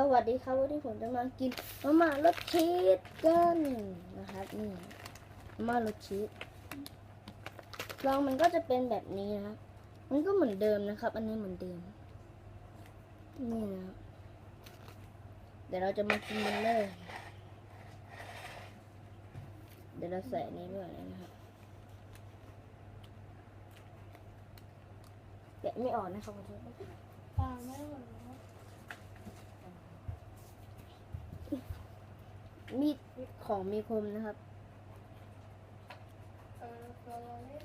สวัสดีครับวันนี้ผมจะมากินมาม่ารสชีสกันนะครับนี่มาม่ารสชีสลองมันก็จะเป็นแบบนี้นะครับมันก็เหมือนเดิมนะครับ อันนี้เหมือนเดิมนี่นะเดี๋ยวเราจะมากินมันเลยเดี๋ยวเราใส่นี้ด้วยนะครับแกะไม่ออกนะครับขอโทษปลาไม่ มดแล้วมีดของมีคมนะครับเออเราเล่น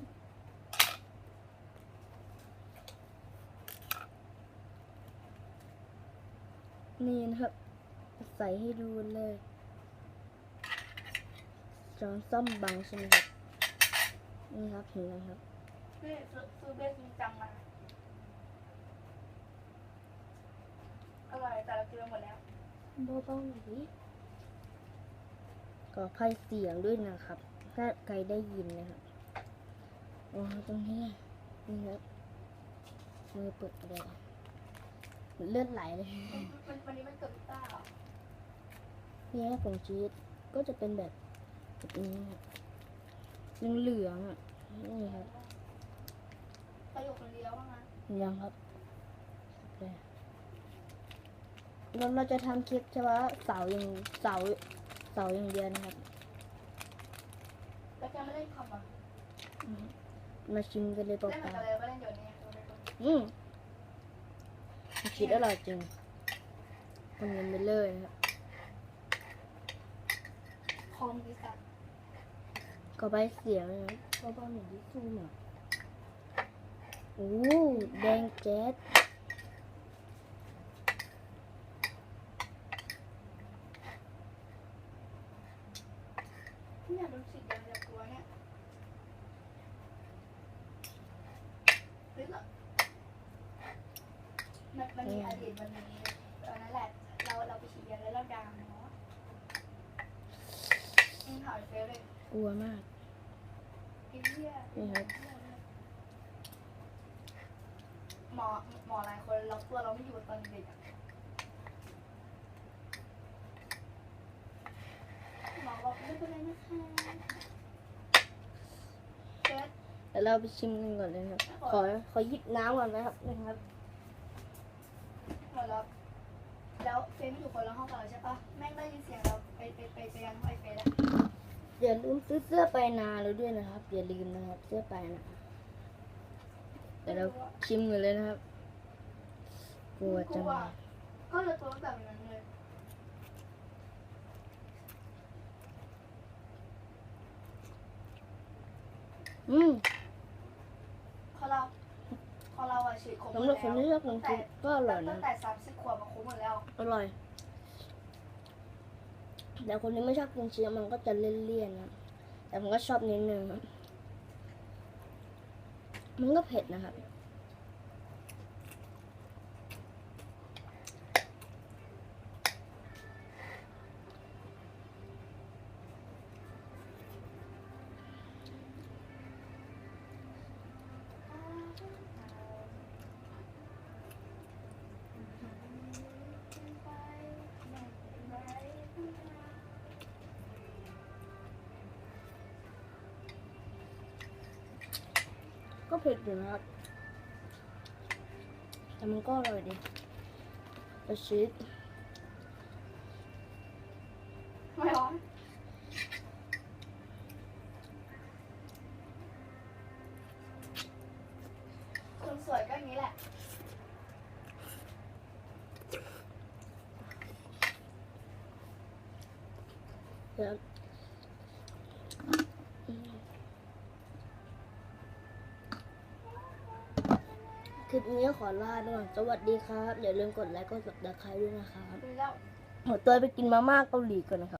นี่นะครับ ใส่ให้ดูเลยจอนซ่อมบังใช่ไหมครับ นี่ครับเห็นไหมครับนี่ซื้อซื้อเบสจริงจังมาอร่อยแต่เรากินไปหมดแล้วเบาๆหน่อยดิ ก็ภัยเสียงด้วยนะครับ ถ้าใครได้ยินนะครับโอ้ตรงนี้นี่ครับมือเปิดเลยเลือดไหลเลยมันวันนี้มันเกิดพิต้าเหรอนี่ผงชีสก็จะเป็นแบบแบบนี้ครับเหลืองๆอะนี่ครับประโยคคนเดียวว่างั้นยังครับเราเราจะทำคลิปเฉพาะเสาร์อย่างเสาร์ เสาร์อย่างเดียวนะครับ แล้วแกไม่เล่นคอมอะอืมมาชิมกันเลยเปเล่นเหมือนล่ากันเลยว่าเล่นเดี๋ยวนี้เราไม่รู้ๆอืมคิดอร่อยจริงคนเงินไปเลยนะครับคอมดิสัตก็ใบเสียงนะครับก็บ้าหนึ่งที่ซูมอะโอ้แดงแจ๊ด เนี่ยโดนฉีดยาจากตัวเนี่ยเฮ้ยเหรอมันมันมีอดีตมันมีตอนนั้นแหละเราเราไปฉีดยาแล้วเราดังเนาะอืมถ่ายเฟซเลยกลัวมาก ไอ้เหี้ยนี่ครับ หมอหมอหลายคนเราตัวเราไม่อยู่ตอนเด็กอะหมอบอกไม่เป็นไรนะคะ เดี๋ยวเราไปชิมกันก่อนเลยครับ ขอขอหยิบน้ำก่อนนะครับนะครับหมดแล้วแล้วเฟซไม่อยู่คนละห้องกับเราใช่ปะแม่งได้ยินเสียงเราไปไปไปไปยังห้องไอเฟซแล้วอย่าลืมซื้อเสื้อไปนาเราด้วยนะครับ อย่าลืมนะครับ เสื้อไปนาเดี๋ยวเราชิมกันเลยนะครับกลัวจังเลยก็เลยตัวแบบนั้นเลยอืม พอเราพอเราอะฉีดครบหม สำดหรับคนที่ชแล้อบกินชีสก็อร่อยนะตั้งแต่สามสิบขวบมาคุ้มหมดแล้ว อร่อย แต่คนที่ไม่ชอบกินชียมันก็จะเลี่ยนๆนะ แต่ผมก็ชอบนิดนึงครับมันก็เผ็ดนะครับ ก็เผ็ดอยู่นะครับ แต่มันก็อร่อยดีแต่ชีสไม่ร้อนคนสวยก็อย่างนี้แหละครับ คลิปนี้ขอลาไปก่อนสวัสดีครับ อย่าลืมกดไลค์กด subscribe ด้วยนะครับดูแล้วหัวตัวไปกินมาม่าเกาหลีก่อนนะครับ